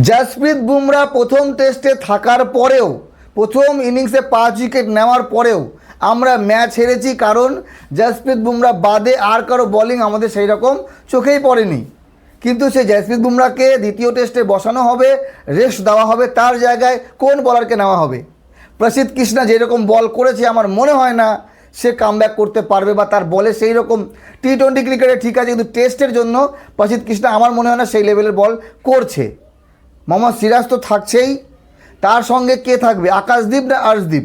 জাসপ্রীত বুমরা প্রথম টেস্টে থাকার পরেও, প্রথম ইনিংসে পাঁচ উইকেট নেওয়ার পরেও আমরা ম্যাচ হেরেছি কারণ জাসপ্রীত বুমরা বাদে আর কারও বোলিং আমাদের সেই রকম চোখেই পড়েনি। কিন্তু সে জাসপ্রীত বুমরাকে দ্বিতীয় টেস্টে বসানো হবে রেস্ট দেওয়া হবে, তার জায়গায় কোন বলারকে নেওয়া হবে? প্রসিদ্ধ কৃষ্ণা যেরকম বল করেছে, আমার মনে হয় না সে কামব্যাক করতে পারবে বা তার বলে সেই রকম টি টোয়েন্টি ক্রিকেটে ঠিক আছে, কিন্তু টেস্টের জন্য প্রসিদ্ধ কৃষ্ণা, আমার মনে হয় না সেই লেভেলের বল করছে। মোহাম্মদ সিরাজ তো থাকছেই। তার সঙ্গে কে থাকবে? আকাশদীপ না আর্শদীপ?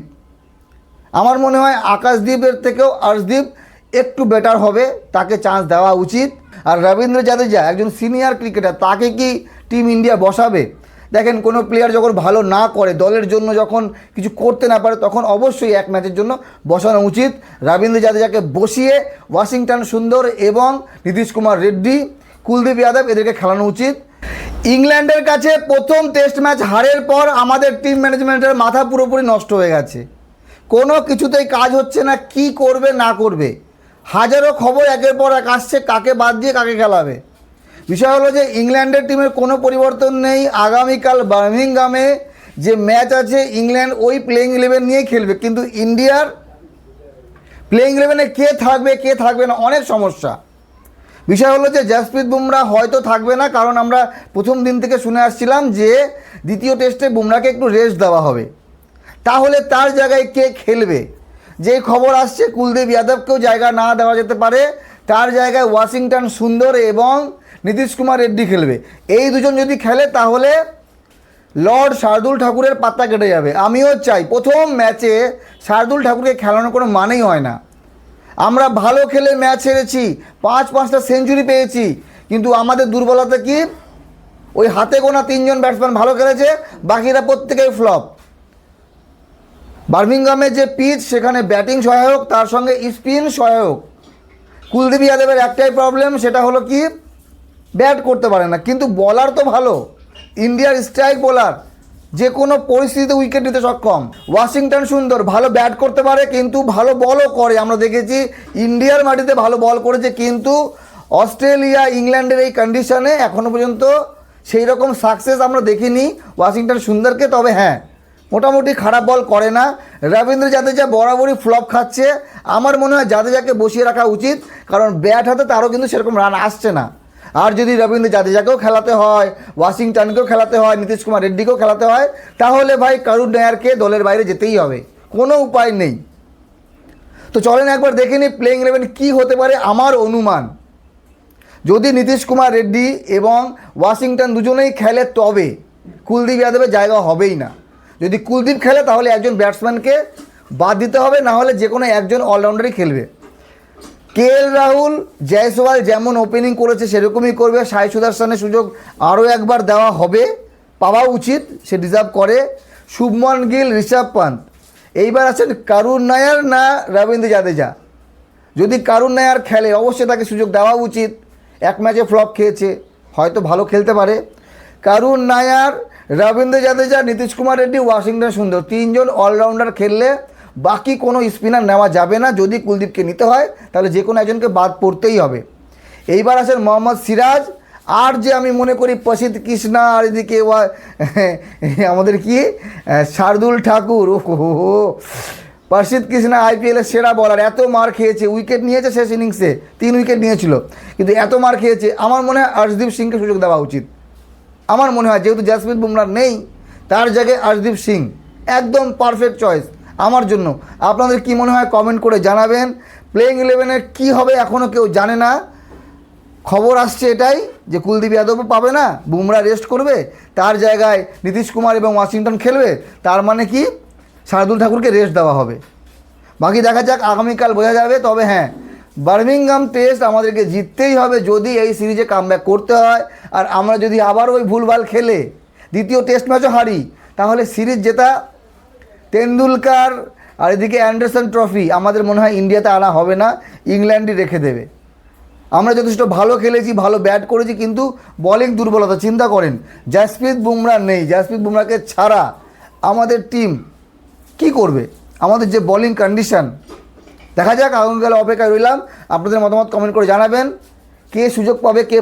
আমার মনে হয় আকাশদীপের থেকেও আর্শদ্বীপ একটু বেটার হবে। তাকে চান্স দেওয়া উচিত। আর রবীন্দ্র জাদেজা একজন সিনিয়র ক্রিকেটার তাকে কি টিম ইন্ডিয়া বসাবে? দেখেন, কোনো প্লেয়ার যখন ভালো না করে, দলের জন্য যখন কিছু করতে না পারে, তখন অবশ্যই এক ম্যাচের জন্য বসানো উচিত। রবীন্দ্র জাদেজাকে বসিয়ে ওয়াশিংটন সুন্দর এবং নীতিশ কুমার রেড্ডি, কুলদীপ যাদব এদেরকে খেলানো উচিত। ইংল্যান্ডের কাছে প্রথম টেস্ট ম্যাচ হারের পর আমাদের টিম ম্যানেজমেন্টের মাথা পুরোপুরি নষ্ট হয়ে গেছে। কোনো কিছুতেই কাজ হচ্ছে না, কি করবে, না করবে। হাজারো খবর একের পর এক আসছে, কাকে বাদ দিয়ে কাকে খেলাবে। বিষয় হলো যে, ইংল্যান্ডের টিমের কোনো পরিবর্তন নেই। আগামীকাল বার্মিংহামে যে ম্যাচ আছে, ইংল্যান্ড ওই প্লেইং ইলেভেন নিয়েই খেলবে। কিন্তু ইন্ডিয়ার প্লেইং ইলেভেনে কে থাকবে কে থাকবে না, অনেক সমস্যা। বিষয় হলো যে জাসপ্রীত বুমরা হয়তো থাকবে না, কারণ আমরা প্রথম দিন থেকে শুনে আসছিলাম যে দ্বিতীয় টেস্টে বুমরাকে একটু রেস্ট দেওয়া হবে। তাহলে তার জায়গায় কে খেলবে? যে খবর আসছে, কুলদীপ যাদবকেও জায়গা না দেওয়া যেতে পারে, তার জায়গায় ওয়াশিংটন সুন্দর এবং নীতিশ কুমার রেড্ডি খেলবে। এই দুজন যদি খেলে, তাহলে লর্ড শার্দুল ঠাকুরের পাত্তা কেটে যাবে। আমিও চাই প্রথম ম্যাচে শার্দুল ঠাকুরকে খেলানোর কোনো মানেই হয় না। আমরা ভালো খেলে ম্যাচ হেরেছি, পাঁচ, পাঁচটা সেঞ্চুরি পেয়েছি, কিন্তু আমাদের দুর্বলতা কি? ওই হাতে গোনা তিনজন ব্যাটসম্যান ভালো খেলেছে, বাকিরা প্রত্যেকেই ফ্লপ বার্মিংহামে যে পিচ সেখানে ব্যাটিং সহায়ক, তার সঙ্গে স্পিন সহায়ক। কুলদীপ যাদবের একটাই প্রবলেম সেটা হলো কি? ব্যাট করতে পারে না, কিন্তু বলার তো ভালো। ইন্ডিয়ার স্ট্রাইক বোলার যে কোনো পরিস্থিতিতে উইকেট নিতে সক্ষম। ওয়াশিংটন সুন্দর, ভালো ব্যাট করতে পারে, কিন্তু ভালো বলও করে। আমরা দেখেছি ইন্ডিয়ার মাটিতে ভালো বল করেছে, কিন্তু অস্ট্রেলিয়া, ইংল্যান্ডের এই কন্ডিশনে এখনও পর্যন্ত সেই রকম সাকসেস আমরা দেখিনি ওয়াশিংটন সুন্দরকে। তবে হ্যাঁ মোটামুটি খারাপ বল করে না। রবীন্দ্র জাদেজা বরাবরই ফ্লপ খাচ্ছে। আমার মনে হয় জাদেজাকে বসিয়ে রাখা উচিত, কারণ ব্যাট হাতে তারও কিন্তু সেরকম রান আসছে না। আর যদি রবীন্দ্র জাদেজাকেও খেলাতে হয়, ওয়াশিংটনকেও খেলাতে হয়, নীতিশ কুমার রেড্ডিকেও খেলাতে হয়, তাহলে ভাই করুণ নায়ারকে দলের বাইরে যেতেই হবে। কোনো উপায় নেই। তো চলেন একবার দেখে নিই প্লেইং ইলেভেন কী হতে পারে আমার অনুমান। যদি নীতিশ কুমার রেড্ডি এবং ওয়াশিংটন দুজনেই খেলে তবে কুলদীপ যাদবের জায়গা হবেই না। যদি কুলদীপ খেলে তাহলে একজন ব্যাটসম্যানকে বাদ দিতে হবে, না হলে যে কোনো একজন অলরাউন্ডারই খেলবে। কে এল রাহুল, জয়সওয়াল যেমন ওপেনিং করেছে, সেরকমই করবে। সাই সুদর্শনের সুযোগ আরও একবার দেওয়া হবে। পাওয়া উচিত, সে ডিজার্ভ করে। শুভমন গিল, ঋষভ পান্ত। এইবার আছেন কারুণ নায়ার না রবীন্দ্র জাদেজা? যদি কারুণ নায়ার খেলে, অবশ্যই তাকে সুযোগ দেওয়া উচিত। এক ম্যাচে ফ্লপ খেয়েছে, হয়তো ভালো খেলতে পারে। কারুণ নায়ার রবীন্দ্র জাদেজা, নীতিশ কুমার রেড্ডি, ওয়াশিংটন সুন্দর। তিনজন অলরাউন্ডার খেললে বাকি কোনো স্পিনার নেওয়া যাবে না, যদি কুলদীপকে নিতে হয়, তাহলে যে কোনো একজনকে বাদ পড়তেই হবে। এইবার আছেন মোহাম্মদ সিরাজ, আর যে আমি মনে করি প্রসিদ্ধ কৃষ্ণা, আর এদিকে আমাদের কি? শার্দুল ঠাকুর ও প্রসিদ্ধ কৃষ্ণা আইপিএলের সেরা বলার এত মার খেয়েছে উইকেট নিয়েছে শেষ ইনিংসে তিন উইকেট নিয়েছিল, কিন্তু এত মার খেয়েছে, আমার মনে হয় হর্ষদীপ সিংকে সুযোগ দেওয়া উচিত। আমার মনে হয়, যেহেতু জাসপ্রীত বুমরা নেই, তার জায়গায় হর্ষদীপ সিং, একদম পারফেক্ট চয়েস আমার জন্য। আপনাদের কি মনে হয় কমেন্ট করে জানাবেন। প্লেইং ইলেভেনের কী হবে এখনও কেউ জানে না। খবর আসছে এটাই যে কুলদীপ যাদবও পাবে না, বুমরা রেস্ট করবে, তার জায়গায় নীতিশ কুমার এবং ওয়াশিংটন খেলবে, তার মানে কি শার্দুল ঠাকুরকে রেস্ট দেওয়া হবে। বাকি দেখা যাক, আগামীকাল বোঝা যাবে, তবে হ্যাঁ বার্মিংহাম টেস্ট আমাদেরকে জিততেই হবে যদি এই সিরিজে কামব্যাক করতে হয়। আর আমরা যদি আবার ওই ভুলভাল খেলে, দ্বিতীয় টেস্ট ম্যাচও হারি, তাহলে সিরিজ জেতা তেন্ডুলকার আর এদিকে অ্যান্ডারসন ট্রফি, আমাদের মনে হয় ইন্ডিয়াতে আনা হবে না, ইংল্যান্ডই রেখে দেবে। আমরা যথেষ্ট ভালো খেলেছি, ভালো ব্যাট করেছি, কিন্তু বোলিং দুর্বলতা, চিন্তা করেন, জাসপ্রীত বুমরা নেই, জাসপ্রীত বুমরাকে ছাড়া আমাদের টিম কি করবে? আমাদের যে বোলিং কন্ডিশন দেখা যাক, আগামীকাল অপেক্ষায় রইলাম। আপনাদের মতামত কমেন্ট করে জানাবেন। কে সুযোগ পাবে, কে